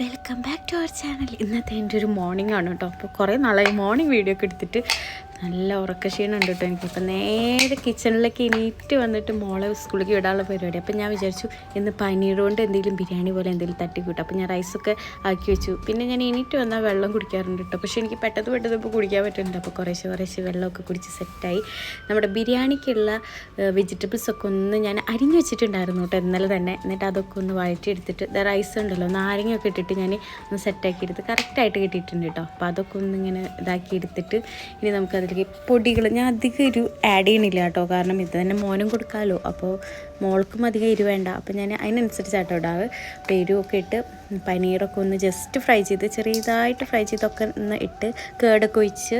Welcome back to our channel ഇന്നത്തെ എന്റെ ഒരു മോർണിംഗ് ആണ് കേട്ടോ. അപ്പോൾ കുറേ നാളായി മോർണിംഗ് വീഡിയോ ഒക്കെ എടുത്തിട്ട് നല്ല ഉറക്കക്ഷീണം ഉണ്ട് കേട്ടോ എനിക്ക്. അപ്പം നേരെ കിച്ചണിലേക്ക് എണീറ്റ് വന്നിട്ട് മോളെ സ്കൂളിലേക്ക് വിടാനുള്ള പരിപാടി. അപ്പം ഞാൻ വിചാരിച്ചു ഇന്ന് പനീർ കൊണ്ട് എന്തെങ്കിലും ബിരിയാണി പോലെ എന്തെങ്കിലും തട്ടിക്കൂട്ടും. അപ്പം ഞാൻ റൈസൊക്കെ ആക്കി വെച്ചു. പിന്നെ ഞാൻ എണീറ്റ് വന്നാൽ വെള്ളം കുടിക്കാറുണ്ട് കേട്ടോ. പക്ഷേ എനിക്ക് പെട്ടെന്ന് പെട്ടെന്ന് ഇപ്പോൾ കുടിക്കാൻ പറ്റുന്നുണ്ട്. അപ്പോൾ കുറേശ്ശെ കുറേശ്ശെ വെള്ളമൊക്കെ കുടിച്ച് സെറ്റായി നമ്മുടെ ബിരിയാണിക്കുള്ള വെജിറ്റബിൾസ് ഒക്കെ ഒന്ന് ഞാൻ അരിഞ്ഞു വെച്ചിട്ടുണ്ടായിരുന്നു കേട്ടോ ഇന്നലെ തന്നെ. എന്നിട്ട് അതൊക്കെ ഒന്ന് വഴറ്റിയെടുത്തിട്ട് റൈസ് ഉണ്ടല്ലോ നാരങ്ങയൊക്കെ ഇട്ടിട്ട് ഞാൻ ഒന്ന് സെറ്റാക്കി എടുത്ത് കറക്റ്റായിട്ട് കിട്ടിയിട്ടുണ്ട് കേട്ടോ. അപ്പോൾ അതൊക്കെ ഒന്ന് ഇങ്ങനെ ഇതാക്കി എടുത്തിട്ട് ഇനി നമുക്ക് അതിലേക്ക് പൊടികൾ. ഞാൻ അധികം ഒരു ആഡ് ചെയ്യണില്ല കേട്ടോ. കാരണം ഇത് തന്നെ മോനും കൊടുക്കാമല്ലോ അപ്പോൾ മോൾക്കും അധികം എരിവ് വേണ്ട. അപ്പം ഞാൻ അതിനനുസരിച്ചാട്ടോ ഇടാവ് അപ്പോൾ എരിവൊക്കെ ഇട്ട് പനീറൊക്കെ ഒന്ന് ജസ്റ്റ് ഫ്രൈ ചെയ്ത് ചെറിയതായിട്ട് ഫ്രൈ ചെയ്തൊക്കെ ഒന്ന് ഇട്ട് കേടൊക്കെ ഒഴിച്ച്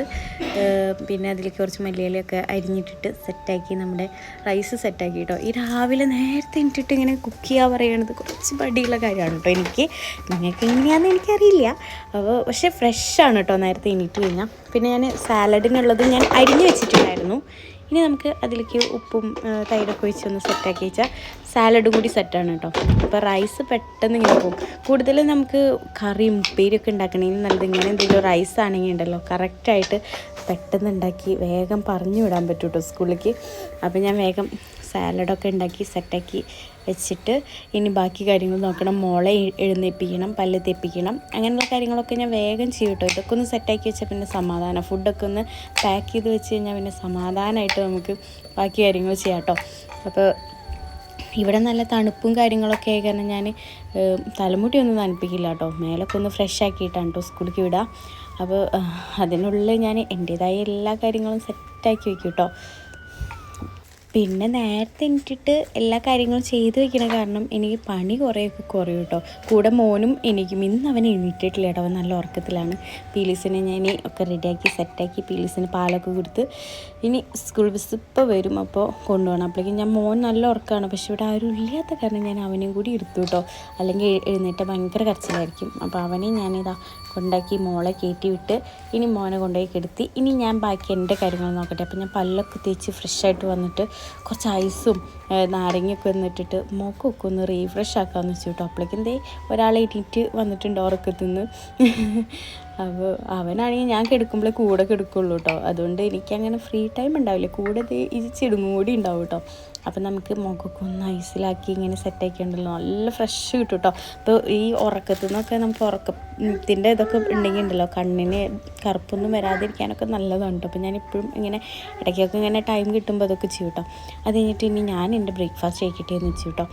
പിന്നെ അതിലേക്ക് കുറച്ച് മല്ലിയിലൊക്കെ അരിഞ്ഞിട്ടിട്ട് സെറ്റാക്കി നമ്മുടെ റൈസ് സെറ്റാക്കി കേട്ടോ ഈ രാവിലെ നേരത്തെ ഇട്ടിട്ട് ഇങ്ങനെ കുക്ക് ചെയ്യുക പറയണത് കുറച്ച് പടിയുള്ള കാര്യമാണ് കേട്ടോ എനിക്ക്. നിങ്ങൾക്ക് എങ്ങനെയാണെന്ന് എനിക്കറിയില്ല. അപ്പോൾ പക്ഷേ ഫ്രഷാണ് കേട്ടോ നേരത്തെ എണീറ്റ് കഴിഞ്ഞാൽ പിന്നെ ഞാൻ സാലഡിനുള്ളത് ഞാൻ അരിഞ്ഞ് വെച്ചിട്ടുണ്ടായിരുന്നു. ഇനി നമുക്ക് അതിലേക്ക് ഉപ്പും തൈരൊക്കെ ഒഴിച്ച് ഒന്ന് സെറ്റാക്കി വെച്ചാൽ സാലഡും കൂടി സെറ്റാണ് കേട്ടോ അപ്പോൾ റൈസ് പെട്ടെന്ന് ഇങ്ങനെ പോകും. കൂടുതലും നമുക്ക് കറിയും ഉപ്പേരിയൊക്കെ ഉണ്ടാക്കണമെങ്കിൽ നല്ലത് ഇങ്ങനെ എന്തെങ്കിലും റൈസ് ആണെങ്കിൽ ഉണ്ടല്ലോ. കറക്റ്റായിട്ട് പെട്ടെന്ന് ഉണ്ടാക്കി വേഗം പറഞ്ഞു വിടാൻ പറ്റും കേട്ടോ സ്കൂളിലേക്ക്. അപ്പോൾ ഞാൻ വേഗം സാലഡൊക്കെ ഉണ്ടാക്കി സെറ്റാക്കി വെച്ചിട്ട് ഇനി ബാക്കി കാര്യങ്ങൾ നോക്കണം. മോളെ എഴുന്നേപ്പിക്കണം പല്ല് തെപ്പിക്കണം. അങ്ങനെയുള്ള കാര്യങ്ങളൊക്കെ ഞാൻ വേഗം ചെയ്യും കേട്ടോ. ഇതൊക്കെ ഒന്ന് സെറ്റാക്കി വെച്ചാൽ പിന്നെ സമാധാനം. ഫുഡൊക്കെ ഒന്ന് പാക്ക് ചെയ്ത് വെച്ച് കഴിഞ്ഞാൽ പിന്നെ സമാധാനമായിട്ട് നമുക്ക് ബാക്കി കാര്യങ്ങൾ ചെയ്യാം കേട്ടോ. അപ്പോൾ ഇവിടെ നല്ല തണുപ്പും കാര്യങ്ങളൊക്കെ ആയി കാരണം ഞാൻ തലമുടി ഒന്നും തണുപ്പിക്കില്ല കേട്ടോ. മേലൊക്കെ ഒന്ന് ഫ്രഷ് ആക്കിയിട്ടാണ് കേട്ടോ സ്കൂളിലേക്ക് വിടുക അപ്പോൾ അതിനുള്ളിൽ ഞാൻ എന്റേതായ എല്ലാ കാര്യങ്ങളും സെറ്റാക്കി വെക്കും കേട്ടോ. പിന്നെ നേരത്തെ എണീറ്റിട്ട് എല്ലാ കാര്യങ്ങളും ചെയ്ത് വെക്കണ കാരണം എനിക്ക് പണി കുറേയൊക്കെ കുറയും കേട്ടോ. കൂടെ മോനും എനിക്കും ഇന്ന് അവൻ എണീറ്റിട്ടില്ല കേട്ടോ. അവൻ നല്ല ഉറക്കത്തിലാണ്. പീലീസിനെ ഞാൻ ഒക്കെ റെഡിയാക്കി സെറ്റാക്കി പീലീസിന് പാലൊക്കെ കൊടുത്ത് ഇനി സ്കൂൾ ബസ് ഇപ്പോൾ വരും. അപ്പോൾ കൊണ്ടുപോകണം. അപ്പോഴേക്കും ഞാൻ മോൻ നല്ല ഉറക്കമാണ്. പക്ഷെ ഇവിടെ ആരും ഇല്ലാത്ത കാരണം ഞാൻ അവനെയും കൂടി എടുത്തു കേട്ടോ. അല്ലെങ്കിൽ എഴുന്നേറ്റ് ഭയങ്കര കരച്ചിലായിരിക്കും. അപ്പോൾ അവനെ ഞാനിതാ കൊണ്ടാക്കി മോളെ കയറ്റി വിട്ട് ഇനി മോനെ കൊണ്ടുപോയി കെടുത്തി. ഇനി ഞാൻ ബാക്കി എന്റെ കാര്യങ്ങൾ നോക്കട്ടെ. അപ്പോൾ ഞാൻ പല്ലൊക്കെ തേച്ച് ഫ്രഷായിട്ട് വന്നിട്ട് കുറച്ച് ഐസും നാരങ്ങയൊക്കെ വന്നിട്ടിട്ട് മോക്കൊക്കെ ഒന്ന് റീഫ്രഷ് ആക്കാമെന്ന് വെച്ചു കേട്ടോ. അപ്പോഴേക്കും എന്തേ ഒരാളെ ഇട്ടിട്ട് വന്നിട്ടുണ്ട് ഉറക്കത്തിൽ അപ്പോൾ അവനാണെങ്കിൽ ഞാൻ കിടക്കുമ്പോഴേ കൂടെ കിടക്കുള്ളൂ കേട്ടോ അതുകൊണ്ട് എനിക്കങ്ങനെ ഫ്രീ ടൈം ഉണ്ടാവില്ല. കൂടെ ഈ കൂടി ഉണ്ടാവും കേട്ടോ അപ്പം നമുക്ക് മുഖമൊക്കെ ഒന്ന് ഐസിലാക്കി ഇങ്ങനെ സെറ്റാക്കി ഉണ്ടല്ലോ നല്ല ഫ്രഷ് കിട്ടും കേട്ടോ അപ്പോൾ ഈ ഉറക്കത്തിൽ നിന്നൊക്കെ നമുക്ക് ഉറക്കത്തിന്റെ ഇതൊക്കെ ഉണ്ടെങ്കിൽ ഉണ്ടല്ലോ. കണ്ണിന് കറുപ്പൊന്നും വരാതിരിക്കാനൊക്കെ നല്ലതാണ് കേട്ടോ അപ്പോൾ ഞാൻ ഇപ്പോഴും ഇങ്ങനെ ഇടയ്ക്കൊക്കെ ഇങ്ങനെ ടൈം കിട്ടുമ്പോൾ അതൊക്കെ ചെയ്യും കേട്ടോ അത് കഴിഞ്ഞിട്ട് ഇനി ഞാൻ എന്റെ ബ്രേക്ക്ഫാസ്റ്റ് കഴിക്കട്ടെ എന്ന് വെച്ചു കേട്ടോ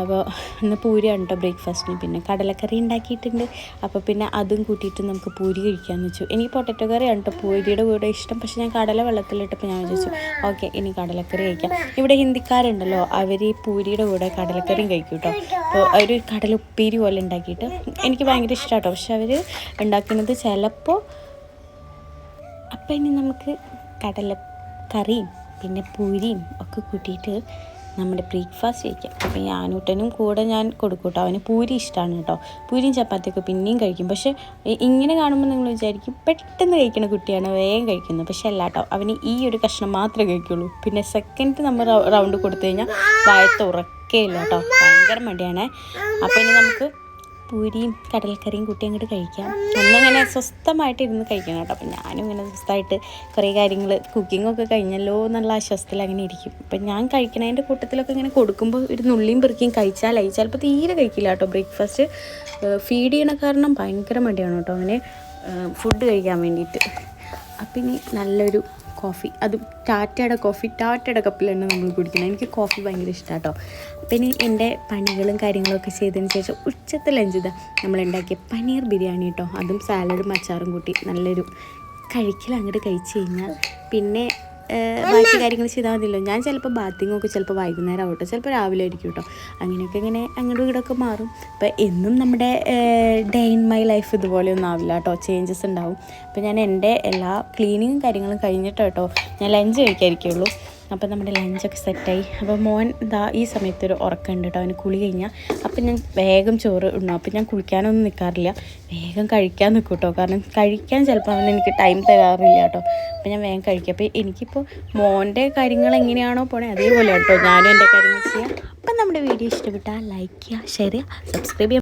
അപ്പോൾ ഇന്ന് പൂരിയാണ് കേട്ടോ ബ്രേക്ക്ഫാസ്റ്റിന് പിന്നെ കടലക്കറി ഉണ്ടാക്കിയിട്ടുണ്ട്. അപ്പോൾ പിന്നെ അതും കൂട്ടിയിട്ട് നമുക്ക് പൂരി കഴിക്കാമെന്ന് വെച്ചു. എനിക്ക് പൊട്ടറ്റോ കറിയാണ് കേട്ടോ പൂരിയുടെ കൂടെ ഇഷ്ടം. പക്ഷേ ഞാൻ കടല വെള്ളത്തിലിട്ടപ്പോൾ ഞാൻ വിചാരിച്ചു ഓക്കെ ഇനി കടലക്കറി കഴിക്കാം. ഇവിടെ ഹിന്ദിക്കാരുണ്ടല്ലോ അവർ ഈ പൂരിയുടെ കൂടെ കടലക്കറിയും കഴിക്കും കേട്ടോ അപ്പോൾ അവർ കടല ഉപ്പേരി പോലെ ഉണ്ടാക്കിയിട്ട് എനിക്ക് ഭയങ്കര ഇഷ്ടമാണ് കേട്ടോ പക്ഷെ അവർ ഉണ്ടാക്കുന്നത് ചിലപ്പോൾ അപ്പം ഇനി നമുക്ക് കടല പിന്നെ പൂരിയും ഒക്കെ കൂട്ടിയിട്ട് നമ്മുടെ ബ്രേക്ക്ഫാസ്റ്റ് കഴിക്കാം. അപ്പോൾ ആനൂട്ടനും കൂടെ ഞാൻ കൊടുക്കും കേട്ടോ. അവന് പൂരി ഇഷ്ടമാണ് കേട്ടോ. പൂരിയും ചപ്പാത്തിയൊക്കെ പിന്നെയും കഴിക്കും. പക്ഷേ ഇങ്ങനെ കാണുമ്പോൾ നിങ്ങൾ വിചാരിക്കും പെട്ടെന്ന് കഴിക്കുന്ന കുട്ടിയാണ് വേഗം കഴിക്കുന്നത്. പക്ഷേ അല്ല കേട്ടോ. അവന് ഈ ഒരു കഷ്ണം മാത്രമേ കഴിക്കുള്ളൂ. പിന്നെ സെക്കൻഡ് നമ്മൾ റൗണ്ട് കൊടുത്തു കഴിഞ്ഞാൽ വായത്ത് ഉറക്കേയില്ല കേട്ടോ. ഭയങ്കര മടിയാണേ. അപ്പോൾ ഇനി നമുക്ക് പൂരിയും കടലക്കറിയും കൂട്ടി അങ്ങോട്ട് കഴിക്കാം. അന്നങ്ങനെ സ്വസ്ഥമായിട്ട് ഇരുന്ന് കഴിക്കണം കേട്ടോ. അപ്പം ഞാനും ഇങ്ങനെ സ്വസ്ഥമായിട്ട് കുറേ കാര്യങ്ങൾ കുക്കിങ്ങൊക്കെ കഴിഞ്ഞല്ലോ എന്നുള്ള ആശ്വാസത്തിൽ അങ്ങനെ ഇരിക്കും. അപ്പം ഞാൻ കഴിക്കണതിന്റെ കൂട്ടത്തിലൊക്കെ ഇങ്ങനെ കൊടുക്കുമ്പോൾ ഒരു നുള്ളിയും പെറുക്കിയും കഴിച്ചാലായി ചിലപ്പോൾ തീരെ കഴിക്കില്ല കേട്ടോ. ബ്രേക്ക്ഫാസ്റ്റ് ഫീഡ് ചെയ്യണ കാരണം ഭയങ്കര മടിയാണ് കേട്ടോ. അങ്ങനെ ഫുഡ് കഴിക്കാൻ വേണ്ടിയിട്ട്. അപ്പം ഇനി നല്ലൊരു കോഫി അതും ടാറ്റയുടെ കോഫി ടാറ്റയുടെ കപ്പിലാണ് നമ്മൾ കുടിക്കുന്നത്. എനിക്ക് കോഫി ഭയങ്കര ഇഷ്ടമാണ് കേട്ടോ അപ്പം ഇനി എന്റെ പണികളും കാര്യങ്ങളൊക്കെ ചെയ്തതിന് ശേഷം ഉച്ചത്തെ ലഞ്ച് നമ്മൾ ഉണ്ടാക്കിയ പനീർ ബിരിയാണി കേട്ടോ അതും സാലഡും അച്ചാറും കൂട്ടി നല്ലൊരു കഴിക്കൽ അങ്ങോട്ട് കഴിച്ച് കഴിഞ്ഞാൽ പിന്നെ ബാക്കി കാര്യങ്ങൾ ചെയ്താൽ മതിയല്ലോ. ഞാൻ ചിലപ്പോൾ ബാത്തിങ് ഒക്കെ ചിലപ്പോൾ വൈകുന്നേരം ആവട്ടെ. ചിലപ്പോൾ രാവിലെ ആയിരിക്കും കേട്ടോ അങ്ങനെയൊക്കെ ഇങ്ങനെ അങ്ങോട്ടും ഇങ്ങോട്ടൊക്കെ മാറും. അപ്പോൾ എന്നും നമ്മുടെ ഡേ ഇൻ മൈ ലൈഫ് ഇതുപോലെ ഒന്നും ആവില്ല കേട്ടോ ചേഞ്ചസ് ഉണ്ടാവും അപ്പോൾ ഞാൻ എന്റെ എല്ലാ ക്ലീനിങ്ങും കാര്യങ്ങളും കഴിഞ്ഞിട്ട് കേട്ടോ ഞാൻ ലഞ്ച് കഴിക്കാതിരിക്കുള്ളൂ. അപ്പോൾ നമ്മുടെ ലഞ്ചൊക്കെ സെറ്റായി. അപ്പോൾ മോൻ ഇതാ ഈ സമയത്ത് ഒരു ഉറക്കമുണ്ട് കേട്ടോ. അവന് കുളി കഴിഞ്ഞാൽ അപ്പം ഞാൻ വേഗം ചോറ് ഉണ്ടാവും അപ്പം ഞാൻ കുളിക്കാനൊന്നും നിൽക്കാറില്ല വേഗം കഴിക്കാൻ നിൽക്കും കേട്ടോ. കാരണം കഴിക്കാൻ ചിലപ്പോൾ അവൻ എനിക്ക് ടൈം തരാറില്ല കേട്ടോ. അപ്പം ഞാൻ വേഗം കഴിക്കും. അപ്പോൾ എനിക്കിപ്പോൾ മോന്റെ കാര്യങ്ങൾ എങ്ങനെയാണോ പോണേ അതേപോലെ കേട്ടോ. ഞാനും എന്റെ കാര്യങ്ങൾ ചെയ്യാം. അപ്പം നമ്മുടെ വീഡിയോ ഇഷ്ടപ്പെട്ടാൽ ലൈക്ക് ചെയ്യുക ഷെയർ ചെയ്യുക സബ്സ്ക്രൈബ് ചെയ്യുക.